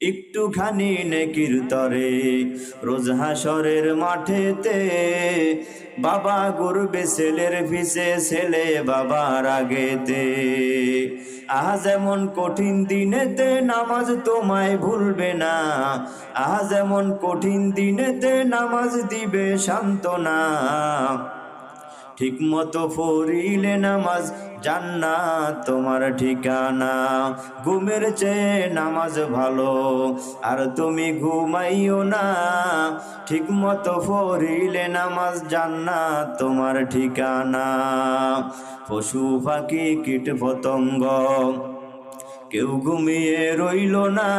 একটুখানি নেকির তরে, রোজ হাসরের মাঠেতে বাবা গরবে ছেলের ফিসে ছেলে বাবার আগেতে। আজ এমন কঠিন দিনেতে নামাজ তোমায় ভুলবে না, আজ এমন কঠিন দিনেতে নামাজ দিবে সান্ত্বনা। ঠিক মতো ফরিলে নামাজ জান্নাত তোমার ঠিকানা। ঘুমের চেয়ে নামাজ ভালো, আর তুমি ঘুমাইও না। ঠিক মতো ফরিলে নামাজ জান্নাত তোমার ঠিকানা। পশু পাখি কীট পতঙ্গ কেউ ঘুমিয়ে রইল না।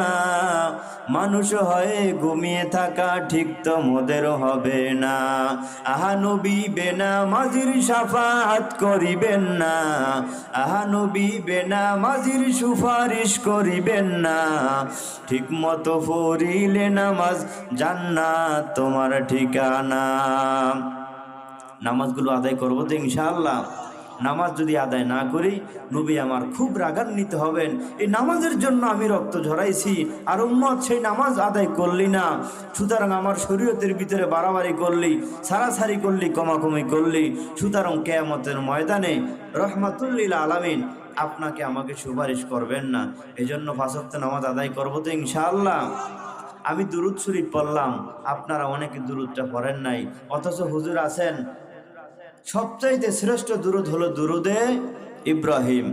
মানুষ হয়ে ঘুমিয়ে থাকা ঠিক তো মোদের হবে না। আহা নবী বেনা মাঝির সাফাত করিবেন না। আহা নবী বেনা মাঝির সুপারিশ করিবেন না। ঠিক মতো ফরিলে নামাজ জান্নাত তোমার ঠিকানা। নামাজগুলো আদায় করব তো ইনশাআল্লাহ। নামাজ যদি আদায় না করি, নবী আমার খুব রাগান্বিত হবেন। এই নামাজের জন্য আমি রক্ত ঝরাইছি, আর উম্মত সেই নামাজ আদায় করলি না। সুতরাং আমার শরীয়তের ভিতরে বাড়াবাড়ি করলি, সারাসারি করলি, কমাকমি করলি। সুতরাং কেয়ামতের ময়দানে রহমাতুল্লিল আলামিন আপনাকে আমাকে সুপারিশ করবেন না। এই জন্য ফাঁসক্ত নামাজ আদায় করব তো ইনশাআল্লাহ। আমি দুরুদ শরীফ পড়লাম, আপনারা অনেকে দুরুদটা পড়েন নাই। অথচ হুজুর আছেন সবচাইতে শ্রেষ্ঠ দুরুদ হলো দুরুদে ইব্রাহিম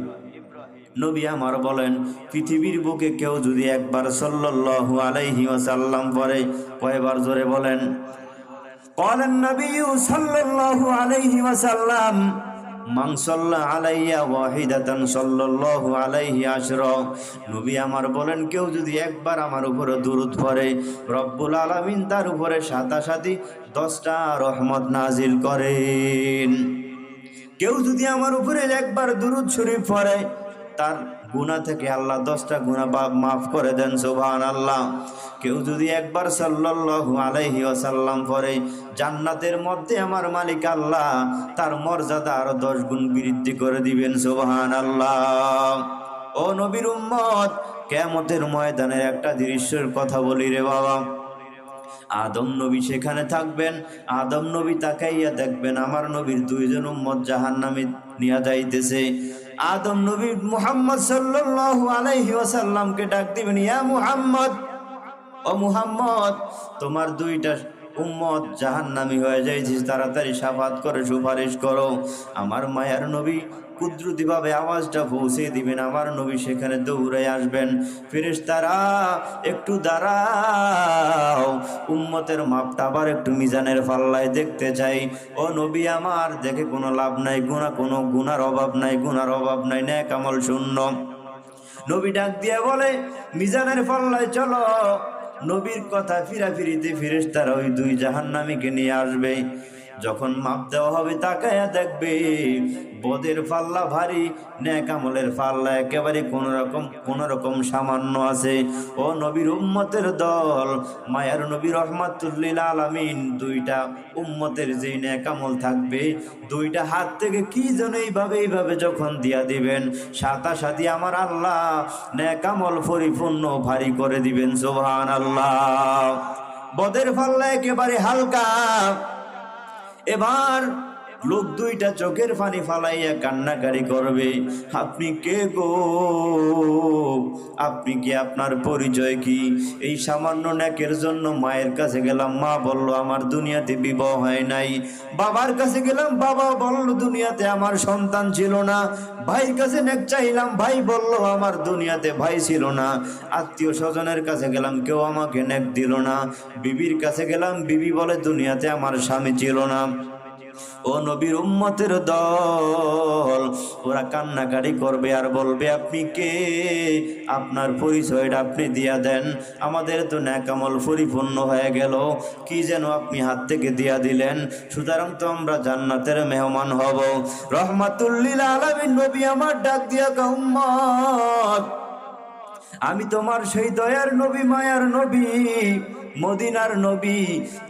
নবী আমার বলেন পৃথিবীর বুকে কেউ যদি একবার সাল্লাল্লাহু আলাইহি ওয়াসাল্লাম পড়ে কয়বার জোরে বলেন قال النبي صلى الله عليه وسلم মান সাল্লা আলাইয়া ওয়াহিদাতান সাল্লাল্লাহু আলাইহি আশরা। নবী আমার বলেন, কেউ যদি একবার আমার উপরে দুরূদ পড়ে, রব্বুল আলামিন তার উপরে সাতাসাতি দশটা রহমত নাজিল করেন। কেউ যদি আমার উপরে একবার দুরূদ শরীফ পড়ে, তার গুনাহ থেকে আল্লাহ দশটা গুনাহ বাপ মাফ করে দেন সুবহান আল্লাহ কেউ যদি একবার সাল্লাল্লাহু আলাইহি ওয়াসাল্লাম পড়ে জান্নাতের মধ্যে আমার মালিক আল্লাহ, তার মর্যাদা আরও দশ গুণ বৃদ্ধি করে দিবেন সুবহান আল্লাহ ও নবীর উম্মত কেমতের ময়দানের একটা দৃশ্যের কথা বলি রে বাবা। আদম নবী সেখানে থাকবেন, আদম নবী তাকাইয়া দেখবেন আমার নবীর দুইজন উম্মত জাহান নামে নিয়ে যাইতেছে। আদম নবী মুহাম্মদ সাল্লাল্লাহু আলাইহি ওয়াসাল্লামকে ডাক দিবেন, ইয়া মুহাম্মদ। ও মুহাম্মদ, তোমার দুইটা উম্মত জাহান্নামী হয়ে যাইছে, তাড়াতাড়ি সাফাত করে সুপারিশ করো। আমার মায়ার নবী কুদরতিভাবে আওয়াজটা পৌঁছে দিবেন। আমার নবী সেখানে দৌড়ে আসবেন। ফেরেশতারা, একটু দাঁড়াও। উম্মতের মাপটা আবার একটু মিজানের পাল্লায় দেখতে চাই। ও নবী আমার, দেখে কোনো লাভ নাই গুণা কোনো গুনার অভাব নাই গুনার অভাব নাই, ন্যাক আমল শূন্য। নবী ডাক দিয়ে বলে, মিজানের পাল্লায় চলো। নবীর কথা ফিরাফিরিতে ফিরেস তারা ওই দুই জাহান্নামীকে নিয়ে আসবে যখন মাপ দেওয়া হবে তাকায়া দেখবে বদের পাল্লা ভারী, ন্যাক আমলের পাল্লা একেবারে কোন রকম কোন রকম সামান্য আছে। ও নবীর উম্মতের দল, মায়ার নবী রহমাতুল্লিল আলামিন, দুইটা উম্মতের যেই ন্যাক আমল থাকবে, দুইটা হাত থেকে কি যেন এইভাবে এইভাবে যখন দিয়া দিবেন সাতা সাথী আমার আল্লাহ ন্যাক আমল পরিপূর্ণ ভারী করে দিবেন সোহান আল্লাহ বদের পাল্লা একেবারে হালকা এবার লোক দুইটা চোখের পানি ফালাইয়া কান্নাকারি করবে। আপনি কে গো? আপনি কি আপনার পরিচয় কি? এই সামান্য ন্যাকের জন্য মায়ের কাছে গেলাম, মা বলল, আমার দুনিয়াতে বিবাহ হয় নাই। বাবার কাছে গেলাম, বাবা বলল, দুনিয়াতে আমার সন্তান ছিল না। ভাইয়ের কাছে নেক চাইলাম, ভাই বলল, আমার দুনিয়াতে ভাই ছিল না। আত্মীয় স্বজনের কাছে গেলাম, কেউ আমাকে ন্যাক দিল না। বিবির কাছে গেলাম, বিবি বলে, দুনিয়াতে আমার স্বামী ছিল না। ও নবীর উম্মতের দল, ওরা কান্নাকারি করবে আর বলবে, আপনি কে? আপনার পরিচয়টা আপনি দিয়া দেন। আমাদের তো ন্যাকামল পরিপূর্ণ হয়ে গেল। কি যেন আপনি হাত থেকে দিয়া দিলেন। সুতরাং তো আমরা জান্নাতের মেহমান হব। রহমাতুল্লিল আলামিন, নবী আমার ডাক দিয়া উম্মত, আমি তোমার সেই দয়ার নবী, মায়ার নবী। মদিনার নবী,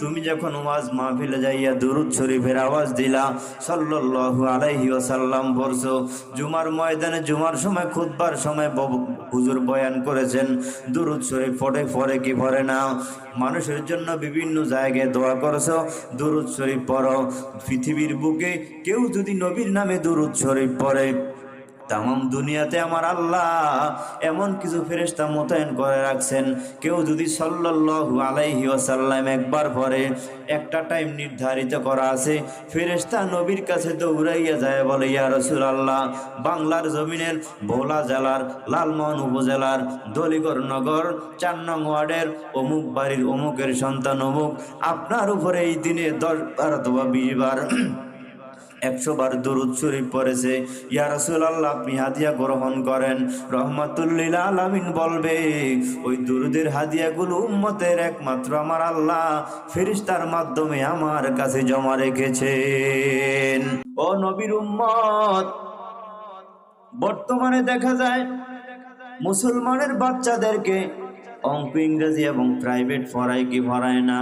তুমি যখন ওয়াজ মাহফিলে যাইয়া দুরুদ শরীফের আওয়াজ দিলা, সাল্লাল্লাহু আলাইহি ওয়াসাল্লাম পড়ছো জুমার ময়দানে জুমার সময় খুতবার সময় হুজুর বয়ান করেছেন, দুরুদ শরীফ পড়ে পড়ে কি পড়ে না? মানুষের জন্য বিভিন্ন জায়গায় দোয়া করছ, দুরুদ শরীফ পড়ো। পৃথিবীর বুকে কেউ যদি নবীর নামে দুরুদ শরীফ পড়ে তাম দুনিয়াতে আমার আল্লাহ এমন কিছু ফেরেস্তা মোতায়েন করে রাখছেন। কেউ যদি সাল্লাল্লাহু আলাইহি ওয়াসাল্লাম একবার পরে একটা টাইম নির্ধারিত করা আছে ফেরেস্তা নবীর কাছে দৌড়াইয়া যায় বলে, ইয়া রসুল আল্লাহ বাংলার জমিনের ভোলা জেলার, লালমোহন উপজেলার, দলিগড় নগর, চার নং ওয়ার্ডের অমুক বাড়ির অমুকের সন্তান অমুক, আপনার উপরে এই দিনে দশ বার অথবা বিশ বার একশো বার দুরুদ শরীফ পড়েছে। ইয়া রাসূলুল্লাহ, আপনি হাদিয়া গ্রহণ করেন। রহমাতুল্লিল আলামিন বলবে, ওই দুরুদের হাদিয়াগুলো উম্মতের একমাত্র আমার আল্লাহ। ফেরেশতার মাধ্যমে আমার কাছে জমা রেখেছেন। ও নবীর উম্মত, বর্তমানে দেখা যায় মুসলমানের বাচ্চাদেরকে অঙ্ক ইংরেজি এবং প্রাইভেট পড়ায় কি পড়ায় না?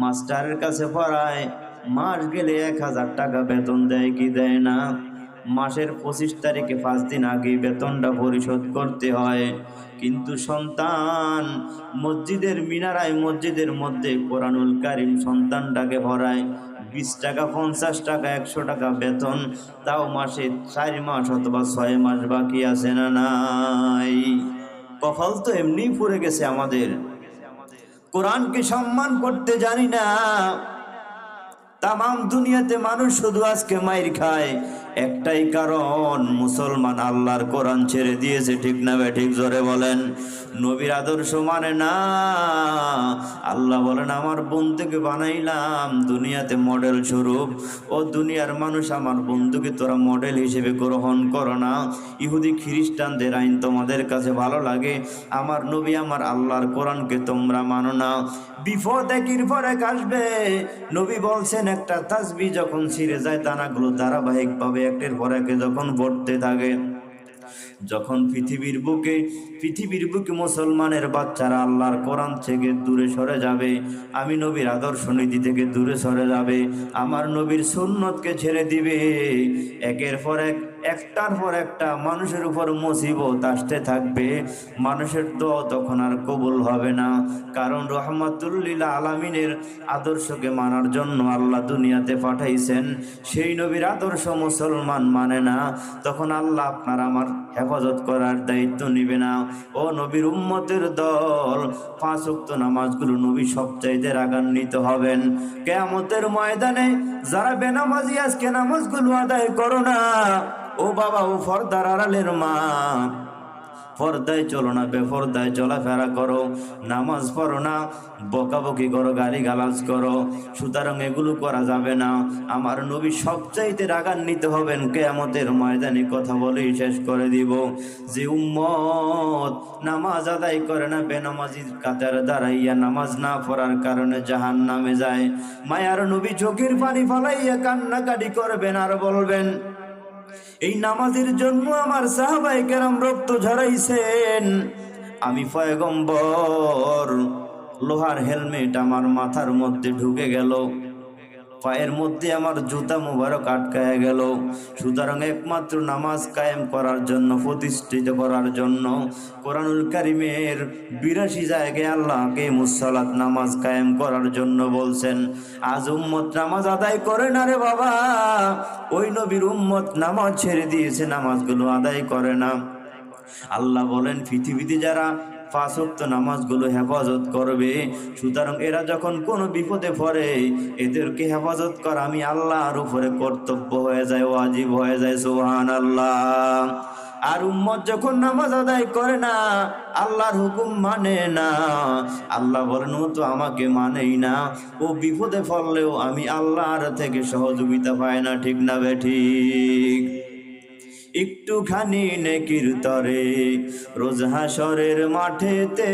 মাস্টারের কাছে পড়ায় মাস গেলে এক হাজার টাকা বেতন দেয় কি দেয় না? মাসের পঁচিশ তারিখে পাঁচ দিন আগে বেতনটা পরিশোধ করতে হয়। কিন্তু সন্তান, মসজিদের মিনারায় মসজিদের মধ্যে কোরআনুল কারিম সন্তানটাকে ভরায়। বিশ টাকা, পঞ্চাশ টাকা, একশো টাকা বেতন, তাও মাসে চার মাস অথবা ছয় মাস বাকি আছে না নাই? কপাল তো এমনি পড়ে গেছে আমাদের। কোরআনকে সম্মান করতে জানি না। তাম দুনিয়াতে মানুষ শুধু আজকে মাইর খায়। একটাই কারণ, মুসলমান আল্লাহর কোরআন ছেড়ে দিয়েছে, ঠিক না বে, ঠিক জোরে বলেন। নবীর আদর্শ মানে না। আল্লাহ বলেন, আমার বন্ধুকে বানাইলাম, দুনিয়াতে মডেল স্বরূপ। ও দুনিয়ার মানুষ আমার বন্ধুকে তোরা মডেল হিসেবে গ্রহণ করো না। ইহুদি খ্রিস্টানদের আইন তোমাদের কাছে ভালো লাগে। আমার নবী আমার আল্লাহর কোরআনকে তোমরা মানো না। বিপদ একের পর এক আসবে। নবী বলছেন, একটা তাসবি যখন ছিঁড়ে যায়, দানাগুলো ধারাবাহিকভাবে একটার পর একে যখন পড়তে থাকে, যখন পৃথিবীর বুকে পৃথিবীর বুকে মুসলমানের বাচ্চারা আল্লাহর কোরআন থেকে দূরে সরে যাবে, আমি নবীর আদর্শ নীতি থেকে দূরে সরে যাবে, আমার নবীর সুন্নতকে ছেড়ে দিবে। একের পর এক একটার পর একটা মানুষের উপর মুসিবত আসতে থাকবে, মানুষের তো তখন আর কবুল হবে না। কারণ রহমাতুল্লিল আলামিনের আদর্শকে মানার জন্য আল্লাহ দুনিয়াতে পাঠাইছেন। সেই নবীর আদর্শ মুসলমান মানে না। তখন আল্লাহ আপনার আমার হেফাজত করার দায়িত্ব নিবে না। ও নবীর উম্মতের দল, পাঁচ উক্ত নামাজগুলো নবী সবচাইতে রাগান্বিত হবেন। কেয়ামতের ময়দানে যারা বেনামাজি আজকে নামাজগুলো আদায় করো না ও বাবা, ও ফর্দার আড়ালের মা। পর্দায় চলো না বেপর্দায় চলাফেরা করো, নামাজ পড়ো না, বকাবকি করো গালি গালাজ করো। সুতরাং এগুলো করা যাবে না। আমার নবী সবচাইতে রাগান্বিত হবেন, কেয়ামতের ময়দানে কথা বলেই শেষ করে দিব। যে উম্মত নামাজ আদায় করে না বেনামাজির কাতার দাঁড়াইয়া নামাজ না পড়ার কারণে জাহান নামে যায়। মায়ার নবী চোখের পানি ফলাইয়া কান্নাকাটি করবেন আর বলবেন এই নামাজের জন্য আমার সাহাবাই কেরাম রক্ত ঝরাইছেন। আমি পয়গম্বর, লোহার হেলমেট আমার মাথার মধ্যে ঢুকে গেল। পায়ের মধ্যে আমার জুতা মুবারক আটকায় গেল। সুতরাং একমাত্র নামাজ কায়েম করার জন্য, প্রতিষ্ঠিত করার জন্য কোরআনুল কারিমের বিরাশি জায়গায় আল্লাহকে মুসালাত নামাজ কায়েম করার জন্য বলছেন, আজ উম্মত নামাজ আদায় করে না রে বাবা। ওই নবীর উম্মত নামাজ ছেড়ে দিয়েছে, নামাজগুলো আদায় করে না। আল্লাহ বলেন, পৃথিবীতে যারা পাঁচক্ত নামাজগুলো হেফাজত করবে। সুতরাং এরা যখন কোনো বিপদে পড়ে, এদেরকে হেফাজত করা আমি আল্লাহর উপরে কর্তব্য হয়ে যায়, ওয়াজিব হয়ে যায় সোহান আল্লাহ আর উম্মত যখন নামাজ আদায় করে না, আল্লাহর হুকুম মানে না। আল্লাহ বলেন, ও তো আমাকে মানেই না। ও বিপদে পড়লেও আমি আল্লাহর থেকে সহযোগিতা পাই না। ঠিক না বে ঠিক? একটুখানি নেকির তরে, রোজ হাসরের মাঠেতে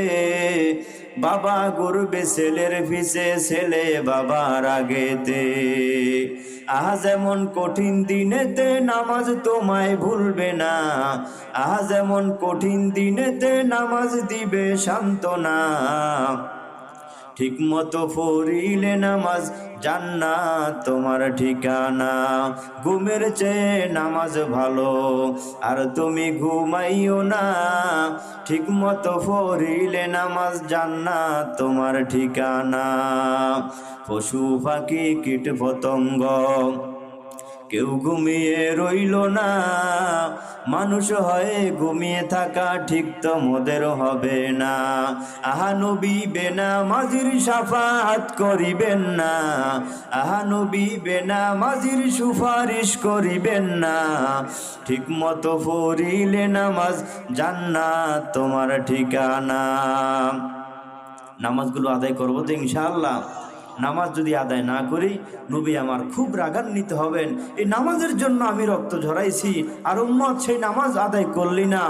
বাবা গরবে ছেলের ফিসে, ছেলে বাবার আগেতে আজ এমন কঠিন দিনেতে নামাজ তোমায় ভুলবে না, আজ এমন কঠিন দিনেতে নামাজ দিবে সান্ত্বনা। ঠিক মতো ফরিলে নামাজ জান্না তোমার ঠিকানা। ঘুমের চেয়ে নামাজ ভালো, আর তুমি ঘুমাইও না। ঠিক মতো ফরিলে নামাজ জান্না তোমার ঠিকানা। পশু পাখি কীট পতঙ্গ কেউ ঘুমিয়ে রইল না। মানুষ হয়ে ঘুমিয়ে থাকা ঠিক তো মোদের হবে না। আহা নবী বেনা মাঝির সাফাত করিবেন না। আহা নবী বেনা মাঝির সুপারিশ করিবেন না। ঠিক মতো পড়িলে নামাজ জান্নাত তোমার ঠিকানা। নামাজগুলো আদায় করব তো ইনশাআল্লাহ। নামাজ যদি আদায় না করি, নবী আমার খুব রাগান্বিত হবেন। এই নামাজের জন্য আমি রক্ত ঝরাইছি আর উম্মত সেই নামাজ আদায় করলি না।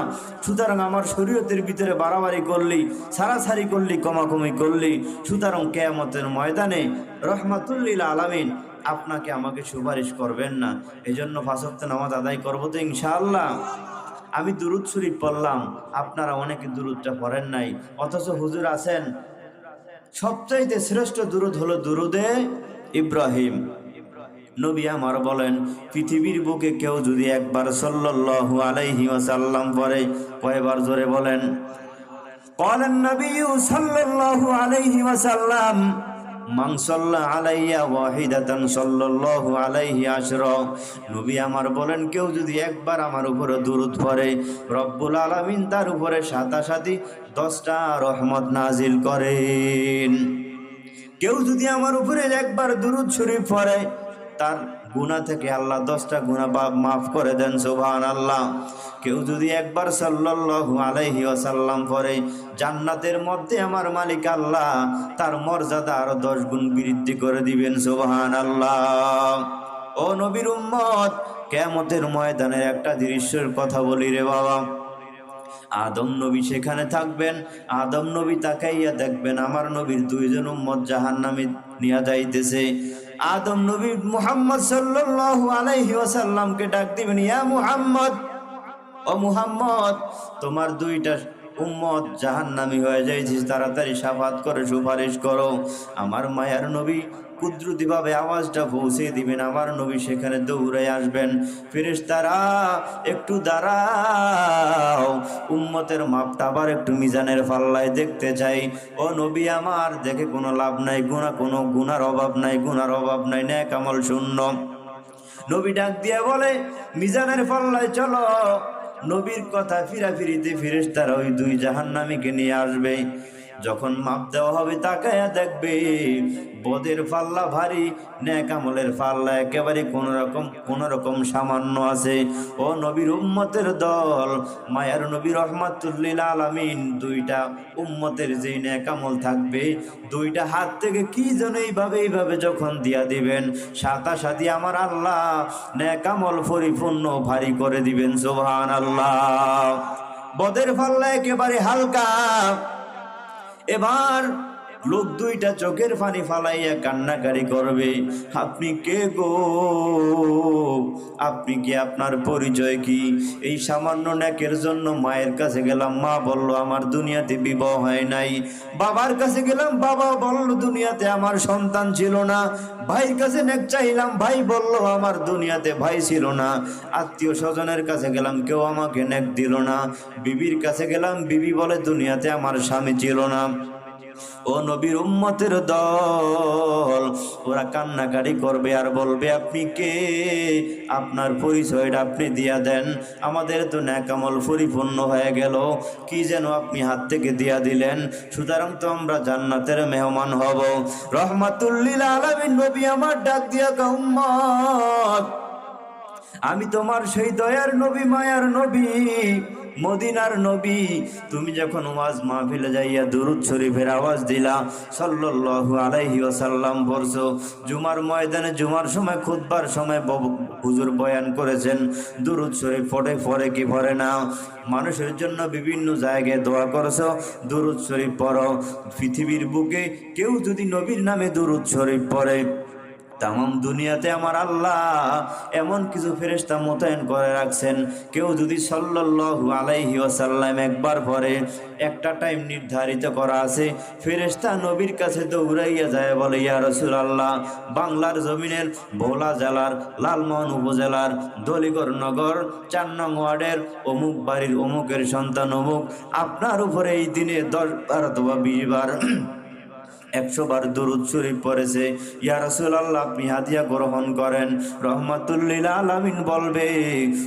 সুতরাং আমার শরীয়তের ভিতরে বাড়াবাড়ি করলি, সারাসারি করলি, কমাকমি করলি। সুতরাং কেয়ামতের ময়দানে রহমাতুল্লিল আলামিন আপনাকে আমাকে সুপারিশ করবেন না। এজন্য ফাঁসক্ত নামাজ আদায় করব তো ইনশাআল্লাহ। আমি দুরুদ শরীফ পড়লাম, আপনারা অনেকে দুরুদটা পড়েন নাই। অথচ হুজুর আছেন সবচাইতে শ্রেষ্ঠ দুরুদ হলো দুরুদে ইব্রাহিম নবী আমার বলেন পৃথিবীর বুকে কেউ যদি একবার সাল্লাল্লাহু আলাইহি ওয়াসাল্লাম পড়ে কয়বার জোরে বলেন قال النبي صلى الله عليه وسلم মান সাল্লা আলাইয়া ওয়াহিদাতান সাল্লাল্লাহু আলাইহি আশরা। নবী আমার বলেন, কেউ যদি একবার আমার উপরে দুরূদ পড়ে, রব্বুল আলামিন তার উপরে সাতাসাতি দশটা রহমত নাজিল করেন। কেউ যদি আমার উপরে একবার দুরুদ শরীফ পড়ে, তার গুণা থেকে আল্লাহ দশটা গুণা বাপ মাফ করে দেন সুবহান আল্লাহ কেউ যদি একবার সাল্লাল্লাহু আলাইহি ওয়াসাল্লাম পড়ে জান্নাতের মধ্যে আমার মালিক আল্লাহ, তার মর্যাদা আরও দশ গুণ বৃদ্ধি করে দিবেন সুবহান আল্লাহ ও নবীর উম্মত কেমতের ময়দানের একটা দৃশ্যের কথা বলি রে বাবা। আদম নবী সেখানে থাকবেন, আদম নবী তাকাইয়া দেখবেন আমার নবীর দুইজন উম্মত জাহান নামে নিয়ে যাইতেছে। আদম নবী মুহাম্মদ সাল্লাল্লাহু আলাইহি ওয়াসাল্লামকে ডাক দিবেন, ইয়া মুহাম্মদ! ও মুহাম্মদ, তোমার দুইটা উম্মত জাহান্নামি হয়ে যাইছিস তাড়াতাড়ি সাফাত করে, সুপারিশ করো। আমার মায়ার নবী কুদরতিভাবে আওয়াজটা পৌঁছে দিবেন, আমার নবী সেখানে দৌড়ে আসবেন। ফেরেশতারা, একটু দাঁড়াও। উম্মতের মাপটা আবার একটু মিজানের পাল্লায় দেখতে চাই। ও নবী আমার, দেখে কোনো লাভ নাই গুণা কোনো গুনার অভাব নাই, গুনার অভাব নাই, ন্যাক আমল শূন্য। নবী ডাক দিয়ে বলে, মিজানের পাল্লায় চলো। নবীর কথা ফিরাফিরিতে ফিরেস তারা ওই দুই জাহান্নামীকে নিয়ে আসবে। যখন মাপ দেওয়া হবে তাকায়া দেখবে, বদের পাল্লা ভারী, ন্যাক আমলের পাল্লা একেবারে কোন রকম কোন রকম সামান্য আছে। ও নবীর উম্মতের দল, মায়ার নবী রহমাতুল্লিল আলামিন, দুইটা উম্মতের যেই ন্যাক আমল থাকবে, দুইটা হাত থেকে কি যেন এইভাবে এইভাবে যখন দিয়া দিবেন সাতা সাথী আমার আল্লাহ ন্যাক আমল পরিপূর্ণ ভারী করে দিবেন সোহান আল্লাহ বদের পাল্লা একেবারে হালকা এবার লোক দুইটা চোখের পানি ফালাইয়া কান্নাকারি করবে। আপনি কে গো? আপনি কি আপনার পরিচয় কি? এই সামান্য ন্যাকের জন্য মায়ের কাছে গেলাম। মা বলল, আমার দুনিয়াতে বিবাহ হয় নাই। বাবার কাছে গেলাম। বাবা বলল, দুনিয়াতে আমার সন্তান ছিল না। ভাইয়ের কাছে নেক চাইলাম। ভাই বলল, আমার দুনিয়াতে ভাই ছিল না। আত্মীয় স্বজনের কাছে গেলাম। কেউ আমাকে নেক দিল না। বিবির কাছে গেলাম। বিবি বলে, দুনিয়াতে আমার স্বামী ছিল না। ও নবীর উম্মতের দল, ওরা কান্নাকারি করবে আর বলবে, আপনি কে? আপনার পরিচয়টা আপনি দিয়া দেন। আমাদের তো ন্যাকামল পরিপূর্ণ হয়ে গেল। কি যেন আপনি হাত থেকে দিয়া দিলেন। সুতরাং তো আমরা জান্নাতের মেহমান হব। রহমাতুল্লিল আলামিন, নবী আমার ডাক দিয়া উম্মত, আমি তোমার সেই দয়ার নবী, মায়ার নবী। মদিনার নবী, তুমি যখন ওয়াজ মাহফিলে যাইয়া দুরুদ শরীফের আওয়াজ দিলা, সাল্লাল্লাহু আলাইহি ওয়াসাল্লাম পড়ছো জুমার ময়দানে জুমার সময়, খুতবার সময় হুজুর বয়ান করেছেন, দুরুদ শরীফ পড়ে পড়ে কি পড়ে না? মানুষের জন্য বিভিন্ন জায়গায় দোয়া করছ, দুরুদ শরীফ পড়ো। পৃথিবীর বুকে কেউ যদি নবীর নামে দুরুদ শরীফ পড়ে তাম দুনিয়াতে আমার আল্লাহ এমন কিছু ফেরেশতা মোতায়েন করে রাখছেন। কেউ যদি সাল্লাল্লাহু আলাইহি ওয়াসাল্লাম একবার পরে একটা টাইম নির্ধারিত করা আছে, ফেরেশতা নবীর কাছে দৌড়াইয়া যায় বলে, ইয়া রসুল আল্লাহ বাংলার জমিনের ভোলা জেলার, লালমোহন উপজেলার, দলিগড় নগর, চার নং ওয়ার্ডের, অমুক বাড়ির অমুকের সন্তান অমুক, আপনার উপরে এই দিনে দশ বার অথবা বিশ বার একশো বার দুরুদ শরীফ পড়েছে। ইয়া আল্লাহ আপনি হাদিয়া গ্রহণ করেন। রহমাতুল্লিল আলামিন বলবে,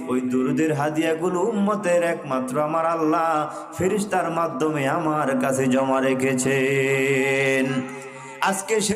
ওই দুরুদের হাদিয়াগুলো উম্মতের একমাত্র আমার আল্লাহ। ফেরিস্তার মাধ্যমে আমার কাছে জমা রেখেছেন। আজকে